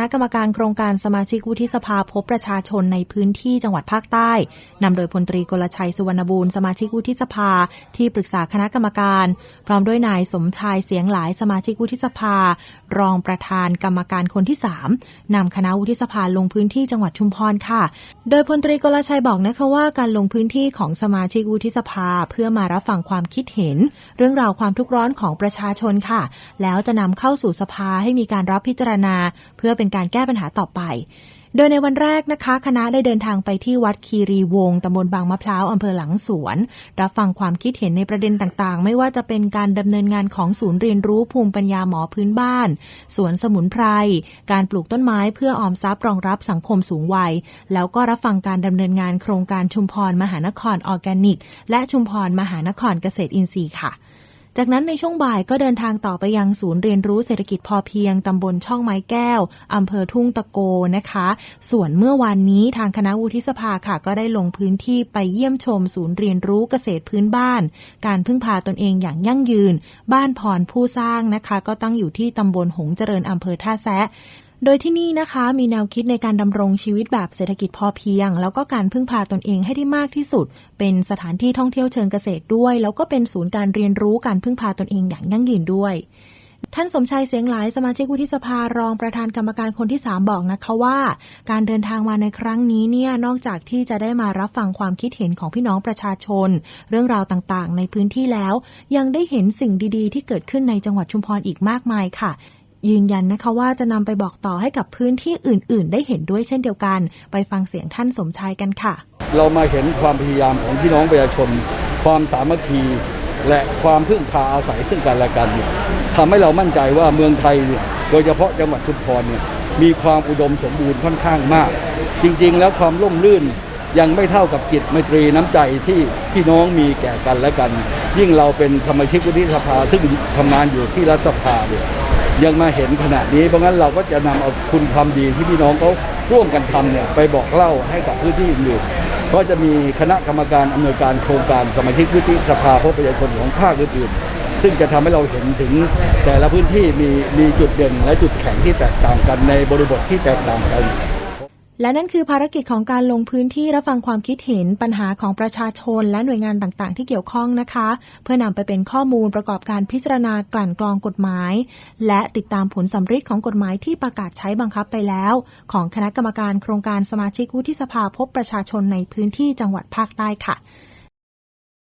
ณะกรรมการโครงการสมาชิกวุฒิสภาพบประชาชนในพื้นที่จังหวัดภาคใต้ นำโดยพลตรีกลชัยสุวรรณบูรณ์สมาชิกวุฒิสภาที่ปรึกษาคณะกรรมการ พร้อมด้วยนายสมชายเสียงหลายสมาชิกวุฒิสภา รองประธานกรรมการคนที่ 3นำคณะวุฒิสภาลงพื้นที่จังหวัดชุมพรค่ะ โดยพลตรีกลชัยบอกนะคะว่าการลงพื้นที่ของสมาชิกวุฒิสภาเพื่อมารับฟังความคิดเห็น เรื่องราวความทุกข์ร้อนของประชาชนค่ะ แล้วจะนำเข้าสู่สภาให้มีการรับพิจารณา เพื่อเป็นการแก้ปัญหาต่อไป โดยในวันแรกนะคะ คณะได้เดินทางไปที่วัดคีรีวงศ์ตำบลบางมะพร้าวอำเภอหลังสวน รับฟังความคิดเห็นในประเด็นต่างๆ ไม่ว่าจะเป็นการดำเนินงานของศูนย์เรียนรู้ภูมิปัญญาหมอพื้นบ้าน สวนสมุนไพร การปลูกต้นไม้เพื่อออมทรัพย์รองรับสังคมสูงวัย แล้วก็รับฟังการดำเนินงานโครงการชุมพรมหานครออร์แกนิก และชุมพรมหานครเกษตรอินทรีย์ค่ะ จากนั้นในช่วงบ่ายก็เดินทางต่อไปยังศูนย์เรียนรู้เศรษฐกิจพอเพียงตำบลช่องไม้แก้วอำเภอทุ่งตะโกนะคะ ส่วนเมื่อวานนี้ทางคณะวุฒิสภาค่ะ ก็ได้ลงพื้นที่ไปเยี่ยมชมศูนย์เรียนรู้เกษตรพื้นบ้าน การพึ่งพาตนเองอย่างยั่งยืน บ้านพรผู้สร้างนะคะ ก็ตั้งอยู่ที่ตำบลหงเจริญอำเภอท่าแซะ โดยที่นี่นะคะมีแนวคิดในการดำรงชีวิตแบบเศรษฐกิจพอเพียง แล้วก็การพึ่งพาตนเองให้ได้มากที่สุด เป็นสถานที่ท่องเที่ยวเชิงเกษตรด้วย แล้วก็เป็นศูนย์การเรียนรู้การพึ่งพาตนเองอย่างยั่งยืนด้วยท่านสมชัยเสียงหลายสมาชิกวุฒิสภารองประธานกรรมการคนที่ 3 บอกนะคะว่า การเดินทางมาในครั้งนี้เนี่ยนอกจากที่จะได้มารับฟังความคิดเห็นของพี่น้องประชาชน เรื่องราวต่างๆ ในพื้นที่แล้ว ยังได้เห็นสิ่งดีๆ ที่เกิดขึ้นในจังหวัดชุมพรอีกมากมายค่ะ ยืนยันนะคะว่าจะนำไปบอกต่อให้กับพื้นที่อื่น ๆ ได้เห็นด้วยเช่นเดียวกัน ไปฟังเสียงท่านสมชายกันค่ะ เรามาเห็นความพยายามของพี่น้องประชาชน ความสามัคคี และความพึ่งพาอาศัยซึ่งกันและกันทำให้เรามั่นใจว่าเมืองไทยเนี่ยโดยเฉพาะจังหวัดชุมพรเนี่ยมีความอุดมสมบูรณ์ค่อนข้างมาก จริงๆ แล้วความร่มรื่นยังไม่เท่ากับจิตไมตรีน้ำใจที่พี่น้องมีแก่กันและกัน ยิ่งเราเป็นสมาชิกวุฒิสภาซึ่งทำงานอยู่ที่รัฐสภาเนี่ย ยังมาเห็นขณะนี้เพราะงั้นเราก็จะนำเอาคุณความดีที่พี่น้องเขาร่วมกันทำเนี่ยไปบอกเล่าให้กับพื้นที่อื่นๆก็จะมีคณะกรรมการอำนวยการโครงการสมาชิกพื้นที่สภาพประชาชนของภาคอื่นๆ ซึ่งจะทำให้เราเห็นถึงแต่ละพื้นที่มีมีจุดเด่นและจุดแข็งที่แตกต่างกันในบริบทที่แตกต่างกัน และนั่นคือภารกิจของการลงพื้นที่รับฟังความคิดเห็นปัญหาของประชาชน และหน่วยงานต่างๆ ที่เกี่ยวข้องนะคะ เพื่อนำไปเป็นข้อมูลประกอบการพิจารณากลั่นกรองกฎหมาย และติดตามผลสำฤทธิ์ของกฎหมายที่ประกาศใช้บังคับไปแล้ว ของคณะกรรมการโครงการสมาชิกวุฒิสภาพบประชาชนในพื้นที่จังหวัดภาคใต้ค่ะ